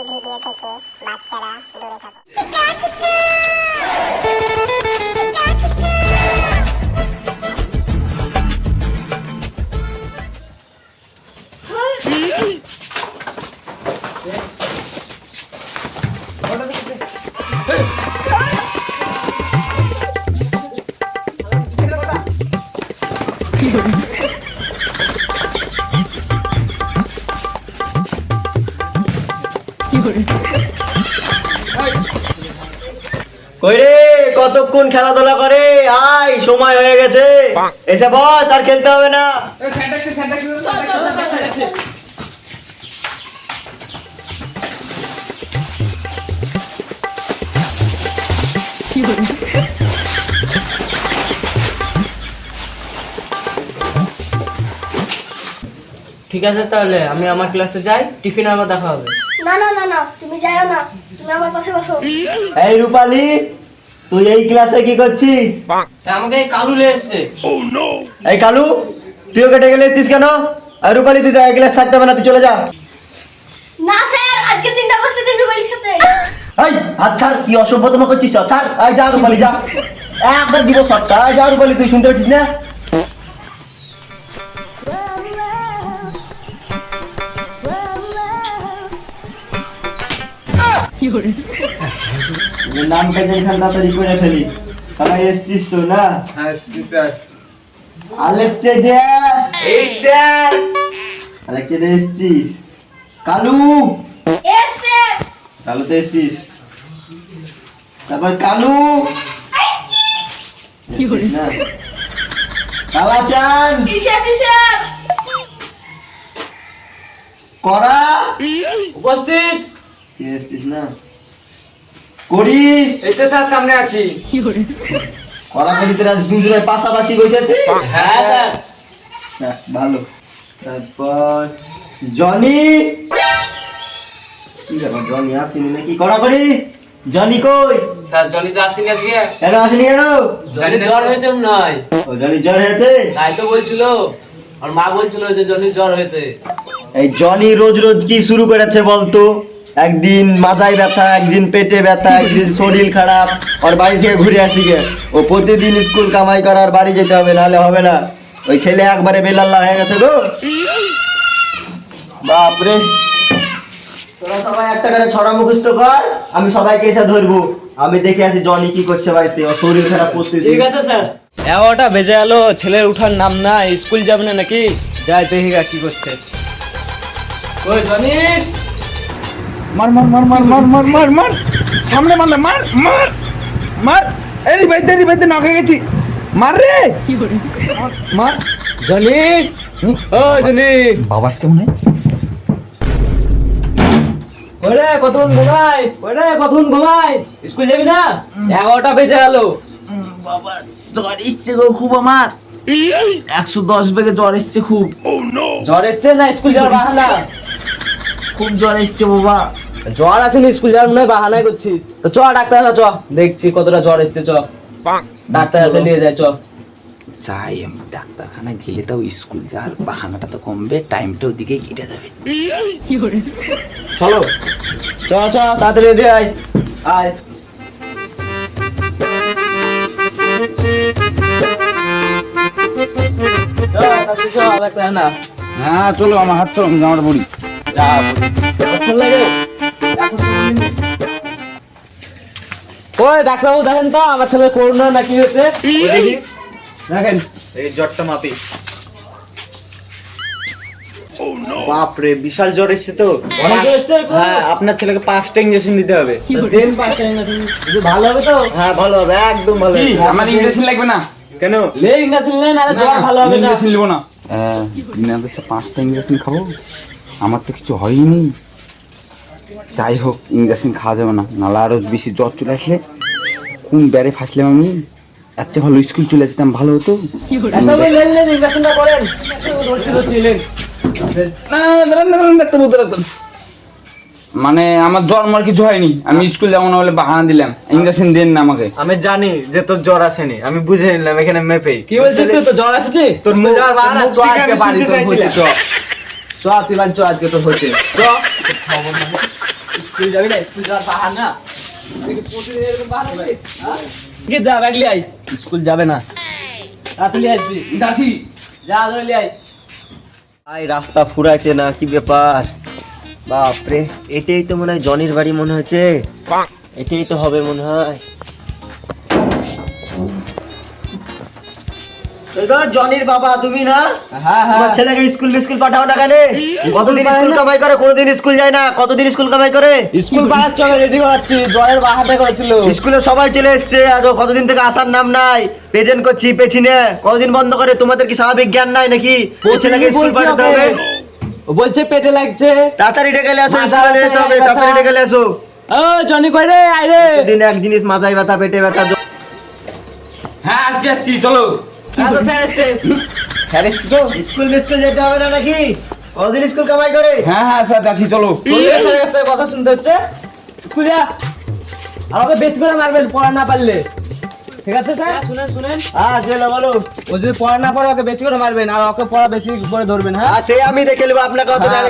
এই ভিডিও থেকে বাচ্চারা দূরে থাকো কই রে কতক্ষণ খেলাধুলা করে? আয় সময় হয়ে গেছে। এসে বস আর খেলতে হবে না। ঠিক আছে তাহলে আমি আমার ক্লাসে যাই টিফিন আবার দেখা হবে। না না না না তুমি যাও না তুমি আমার পাশে বসো। এই রূপালি তুই এই ক্লাসে কি করছিস? আমাকে এই কালু লে এসছে। এই কালু তুইও কেটে গেলে এসছিস কেন? আর রূপালি তুই তো এক ক্লাস থাকতে হবে না তুই চলে যা। না স্যার আজকে তিনটা বসতে দিন রুবালির সাথে। এই আচ্ছা কি অসভ্যতম করছিস? ছাড় আয় যা রূপালি যা। একবার দিব সবটা। আয় যা রূপালি তুই শুনতে পাচ্ছিস না? নামটা যেখান তাড়াতাড়ি করে ফেলি। সবাই এসছিস তো না? আলেকচে দে। এই স্যার। আলেকচে দে এসছিস। কালু। এস স্যার কালু তো এসছিস। তারপর কালু। এসছিস না? কালাচান এসেছি স্যার করা। উপস্থিত। এসছিস না? করি। এই তো স্যার সামনে আছি। করা করি তোরা দুজনে পাশাপাশি বসেছি হ্যাঁ স্যার। ভালো। তারপর জনি। কি ব্যাপার জনি আসেনি নাকি? করা করি জনি কই? স্যার জনি তো আসেনি আজকে। কেন আসেনি কেন? জনি জ্বর হয়েছে নয় ও জনি জ্বর হয়েছে? তাই তো বলছিল। আর মা বলছিল যে জনি জ্বর হয়েছে। এই জনি রোজ রোজ কি শুরু করেছে বলতো? একদিন মাথায় ব্যথা একদিন পেটে ব্যথা একদিন শরীর খারাপ। ওর বাড়ি থেকে ঘুরে আসি গে। ও প্রতিদিন স্কুল কামাই করার বাড়ি যেতে হবে নাহলে হবে না। ওই ছেলে একবারে বেলাল্লা হয়ে গেছে গো। বাপরে তোরা সবাই একটা করে ছড়া মুখস্থ কর আমি সবাইকে এসে ধরবো। আমি দেখে আছি জনি কি করছে বাড়িতে ওর শরীর খারাপ প্রতিদিন। ঠিক আছে স্যার। এগারোটা বেজে গেল ছেলের উঠার নাম না স্কুল যাবে না নাকি? যাই দেখি গা কি করছে। ওই জনি। মার মার মার মার মার মার মার মার। সামনে মার না, মার মার। মার এরি বাইতে এরি বাইতে নখে গেছি। মার রে। মার, মার জনি। ও জনি। বাবা আসছে মনে ওরে কতক্ষণ ঘুমাই? ওরে কতক্ষণ ঘুমাই? স্কুল যাবি না? এগারোটা বেজে গেল। বাবা জ্বর এসছে গো খুব আমার। একশো দশ বেগে জ্বর এসছে খুব। জ্বর এসছে না স্কুল যাওয়ার বাহানা? খুব জ্বর এসছে বাবা। জ্বর আছে না স্কুল যাওয়ার নয় বাহানাই করছিস। তো চ ডাক্তার না চ। দেখছি কতটা জ্বর এসছে চ। ডাক্তার আছে নিয়ে যায় চ। যাই আমি ডাক্তারখানায় গেলে তাও স্কুল যাওয়ার বাহানাটা তো কমবে টাইমটা ওদিকে কেটে যাবে। চলো। চ চ তাড়াতাড়ি রেডি আয়। আয়। হ্যাঁ চলো আমার হাত চলো জামাটা পড়ি ওই ডাক্তারবাবু দেখেন তো আমার ছেলে করোনা না কি হয়েছে? দেখেন। এই জ্বরটা মাপি। বাপরে বিশাল জ্বর এসছে তো। অনেক জ্বর এসছে তো? হ্যাঁ আপনার ছেলেকে পাঁচটা ইঞ্জেকশন দিতে হবে। দেন পাঁচটা ইঞ্জেকশন। ভালো হবে তো? হ্যাঁ ভালো হবে একদম ভালো হবে। আমার ইঞ্জেকশন লাগবে না? কেন? লে ইঞ্জেকশন নেন আরে জ্বর ভালো হবে না। ইঞ্জেকশন নিবো না। হ্যাঁ। বিনা বেশে পাঁচটা ইঞ্জেকশন খাব? আমার তো কিছু হয়নি। যাই হোক ইঞ্জেকশন খাওয়া যাবে না। নাহলে আরও বেশি জ্বর চলে আসলে কোন ব্যারে ফাঁসলাম আমি? আচ্ছা ভালো স্কুল চলে যেতাম ভালো হতো। মানে আমার জ্বর মার কিছু হয়নি। আমি স্কুল যাব না বলে বাহানা দিলাম। ইঞ্জেকশন দেন না আমাকে। আমি জানি যে তোর জ্বর আসেনি। আমি বুঝে নিলাম এখানে মেপেই। কি বলছিস তুই? তো জ্বর কি তোর মুখ- যাওয়ার বাহানা তোর চ তুই বাড়ি চ আজকে তোর চ। স্কুল যাবি না? স্কুল যাওয়ার না? হ্যাঁ? কি যা ব্যাগ লিয়ে আই স্কুল যাবে না। তাড়াতাড়ি আসবি। যাচ্ছি যা ধরে লিয়ে আই ভাই রাস্তা ফুরাইছে না কি ব্যাপার? বাপরে এটাই তো মনে হয় জনির বাড়ি মনে হয়েছে। এটাই তো হবে মনে হয়। জনির বাবা তুমি না? হ্যাঁ হ্যাঁ। তোমার ছেলেকে স্কুল স্কুল পাঠাও না কেন? কতদিন স্কুল কামাই করে কোনোদিন স্কুল যায় না? কতদিন স্কুল কামাই করে? স্কুল পাড়ার চলে রেডি করাচ্ছি। জয়ের বাহাটা করেছিল। স্কুলে সবাই চলে এসছে আজ কতদিন থেকে আসার নাম নাই। প্রেজেন্ট করছি পেছিনে। কতদিন বন্ধ করে? তোমাদের কি স্বাভাবিক জ্ঞান নাই নাকি? ছেলেকে স্কুল পাঠাতে হবে। বলছে পেটে লাগছে। তাড়াতাড়ি ডেকে আসো মাথা স্কুলে যেতে হবে ব্যথা। তাড়াতাড়ি ডেকে আসো। ও জনি কই রে? আই রে। দিন এক জিনিস মাথায় ব্যথা পেটে ব্যথা হ্যাঁ আসছি আসছি চলো। স্যার এসছে। তো? স্কুল মিস্কুল যেতে হবে না নাকি? কতদিন স্কুল কামাই করে। হ্যাঁ হ্যাঁ স্যার যাচ্ছি চলো। স্যারের কাছ থেকে কথা শুনতে হচ্ছে। স্কুল যা। আর ওকে বেশি করে মারবেন পড়া না পারলে। ঠিক আছে স্যার? শুনেন শুনেন। হ্যাঁ চলো বলো। ও যদি পড়া না পারে ওকে বেশি করে মারবেন আর ওকে পড়া বেশি করে ধরবেন হ্যাঁ? হ্যাঁ সে আমি দেখে নেব আপনাকে অত হ্যাঁ,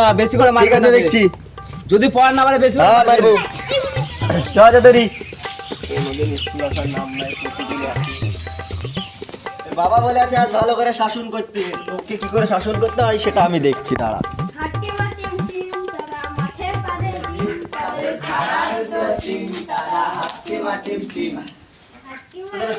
না। বেশি করে মারবেন। দেখছি। যদি পড়া না পারে বেশি করে বাবা বলে আছে আজ ভালো করে শাসন করতে তোকে কি করে শাসন করতে হয় সেটা আমি দেখছি দাঁড়া। পারে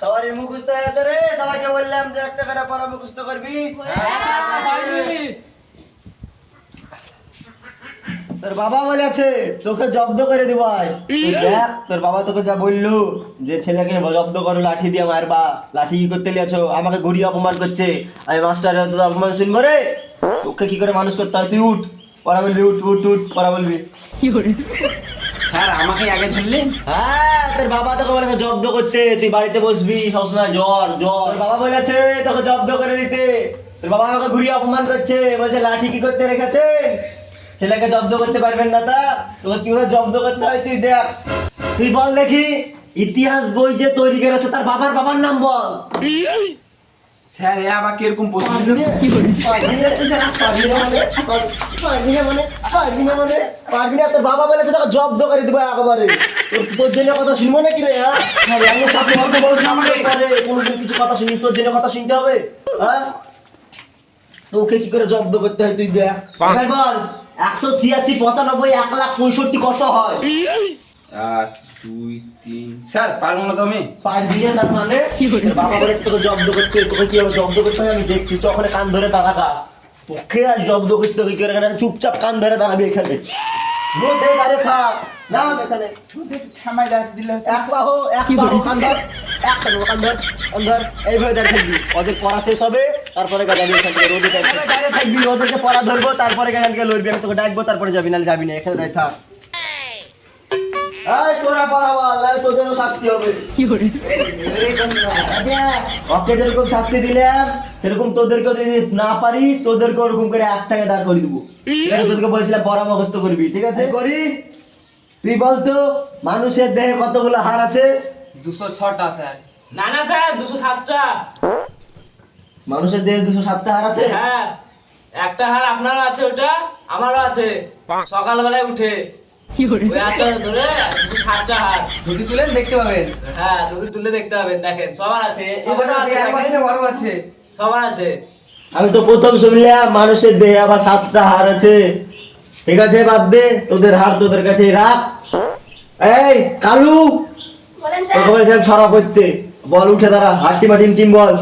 সবারই মুখস্থ হয়ে আছে রে সবাইকে বললাম যে একটা করে পড়া মুখস্থ করবি তোর বাবা বলে আছে তোকে জব্দ করে দিব আজ। দেখ তোর বাবা তোকে যা বলল যে ছেলেকে জব্দ করো লাঠি দিয়ে মারবা। লাঠি কি করতে লিয়াছো? আমাকে ঘুরিয়ে অপমান করছে। আমি মাস্টারের তোর অপমান শুনব রে? তোকে কি করে মানুষ করতে হয়? তুই উঠ। পড়া বলবি উঠ উঠ উঠ পড়া বলবি। স্যার আমাকে আগে ধরলেন হ্যাঁ তোর বাবা তোকে বলেছে জব্দ করতে তুই বাড়িতে বসবি সবসময় জ্বর জ্বর। বাবা বলেছে তোকে জব্দ করে দিতে। তোর বাবা আমাকে ঘুরিয়ে অপমান করছে। বলছে লাঠি কি করতে রেখেছে ছেলেকে জব্দ করতে পারবেন না তা? তোকে কীভাবে জব্দ করতে হয় তুই দেখ। তুই বল দেখি ইতিহাস বই যে তৈরি করেছে তার বাবার বাবার নাম বল। স্যার এ আবার কীরকম প্রশ্ন পারবি না? পারবি না মানে? মানে? মানে? পারবি না? তোর বাবা বলেছে তোকে জব্দ করে দিবো একেবারে। তোর তোর জন্য কথা শুনব নাকি রে হ্যাঁ? হ্যাঁ, কোনোদিন কিছু কথা শুনি তোর জন্য কথা শুনতে হবে হ্যাঁ? তোকে কি করে জব্দ করতে হয় তুই দেখ। বল একশো ছিয়াশি পঁচানব্বই এক লাখ পঁয়ষট্টি কত হয়? এক দুই তিন স্যার পারব না তুমি পারবি না তার মানে? বাবা বলেছে তোকে জব্দ করতে তোকে জব্দ করতে হবে? আমি দেখছি কান ধরে দাঁড়াকা তোকে আর জব্দ করতে হবে চুপচাপ কান ধরে দাঁড়াবি এখানে। রোদে দাঁড়িয়ে থাক নাম এখানে ছামাই রাখ দিলে এক এইভাবে দাঁড়িয়ে থাকবি। ওদের পড়া শেষ হবে তারপরে গাড়ি থাকবি রোদে দাঁড়িয়ে থাকবি। ওদেরকে পড়া ধরবো তারপরে গাড়িকে লড়বি আমি তোকে ডাকবো তারপরে যাবি না যাবি না এখানে দাঁড়িয়ে থাক। এই তোরা পড়াবো আল্লাহ তোদেরও শাস্তি হবে। ওকে যেরকম শাস্তি দিলাম সেরকম তোদেরকে যদি না পারিস তোদেরকে ওরকম করে এক টাকা দাঁড় করে দিব। তোদেরকে বলেছিলাম পরামর্শ করবি ঠিক আছে? করি। তুই বলতো মানুষের দেহে কতগুলো হাড় আছে? দুশো ছটা স্যার। না না স্যার দুশো সাতটা। মানুষের দেহে দুশো সাতটা হাড় আছে? হ্যাঁ একটা হার আপনারও আছে ওটা আমারও আছে। সকালবেলায় উঠে। ওই হাতটা ধরে দুটো সাতটা হার যদি তুলেন দেখতে পাবেন। হ্যাঁ দুটো তুলে দেখতে পাবেন দেখেন সবার আছে সবার। বড় আছে সবার আছে। আমি তো প্রথম শুনলাম মানুষের দেহে আবার সাতটা হার আছে। ঠিক আছে বাদ দে তোদের হার তোদের কাছে রাখ। এই কালু! বলেন তোকে বলেছিলাম ছড়া করতে বল উঠে দাঁড়া হাট্টি মাটিম টিম বল।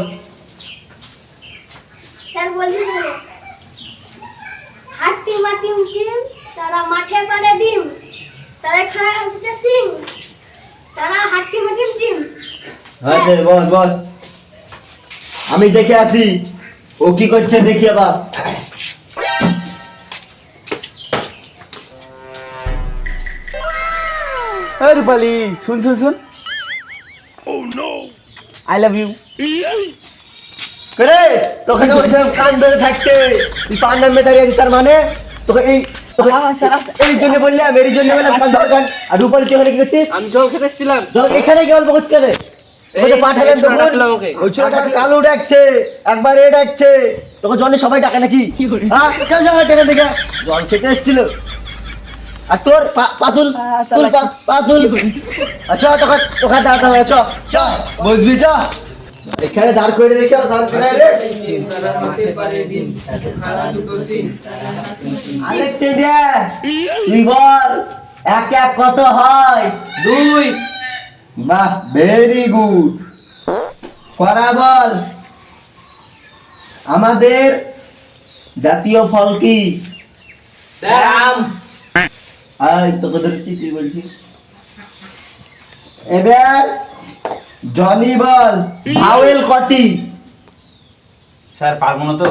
স্যার বলছি শুনো হাট্টি মাটি টিম তারা মাঠে পারে ডিম তারা খাড়া দুটো সিং তারা হাট্টি মাটি টিম আচ্ছা বস বস। আমি দেখে আসি ও কি করছে দেখি আবার। রূপালি শুন শুন শুন। আই লাভ ইউ করে তোকে তো বলেছিলাম কান ধরে থাকতে তুই পান নামে দাঁড়িয়ে তার মানে তোকে এই এই জন্য বললাম এর জন্য বললাম কান আর রূপালি তুই ওখানে কি করছিস আমি জল খেতে এসেছিলাম। জল এখানে কি অল্প করছিস কেন পাঠালেন এই ছোট তখন ডাকলো আমাকে। ওই ছোটটা কালো ডাকছে একবার এ ডাকছে। তোকে জলে সবাই ডাকে নাকি? হ্যাঁ চল ডেকে দেখে জল খেতে এসেছিল। আর তোর পাতুল? পাতুল? আচ্ছা তোকে তোকে দাঁড়াতে হবে চ চ। বুঝবি চ। এখানে দাঁড় করে রেখে স্নান করে রে আলেক চেদিয়া তুই বল এক এক কত হয়? দুই। বাহ ভেরি গুড করা বল। আমাদের জাতীয় ফল কি? আম আয় তোকে ধরছি তুই বলছিস। এবার জনি বল ভাওয়েল কটি? স্যার পারব না তো।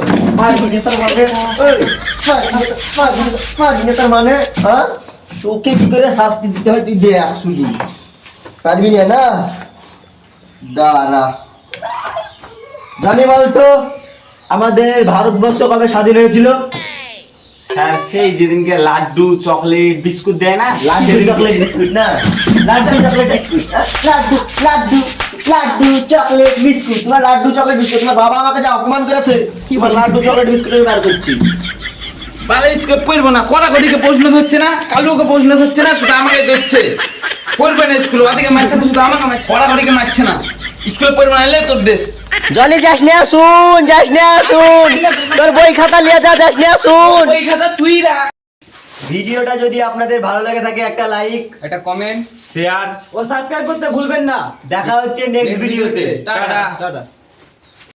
তোর মানে? হ্যাঁ? তোকে কি করে শাস্তি দিতে হয় তুই দেখ শুধু পারবি না না? দাঁড়া। জানি বলতো আমাদের ভারতবর্ষ কবে স্বাধীন হয়েছিল? স্যার সেই যেদিনকে লাড্ডু চকলেট বিস্কুট দেয় না লাড্ডু চকলেট বিস্কুট না। লাড্ডু চকলেট বিস্কুট হ্যাঁ? লাড্ডু লাড্ডু। লাড্ডু চকলেট বিস্কুট তোমার লাড্ডু চকলেট বিস্কুট তোমার বাবা আমাকে যা অপমান করেছে তোমার লাড্ডু চকলেট বিস্কুট আমি বার করছি। বালা স্কুলে পড়ব না কড়া কড়িকে প্রশ্ন ধরছে না কালুকে প্রশ্ন ধরছে না শুধু আমাকে ধরছে। পড়বে না স্কুলে ওদিকে মারছে না শুধু আমাকে মারছে। কড়া কড়িকে মারছে না। স্কুলে পড়বে না এলে তোর দেশ। জনি যাস নিয়ে শুন যাস নিয়ে শুন তোর বই খাতা নিয়ে যা যাস নিয়ে শুন ওই খাতা তুই রাখ। ভিডিওটা যদি আপনাদের ভালো লাগে থাকে একটা লাইক একটা কমেন্ট শেয়ার ও সাবস্ক্রাইব করতে ভুলবেন না। দেখা হচ্ছে নেক্সট ভিডিওতে টাটা। টাটা।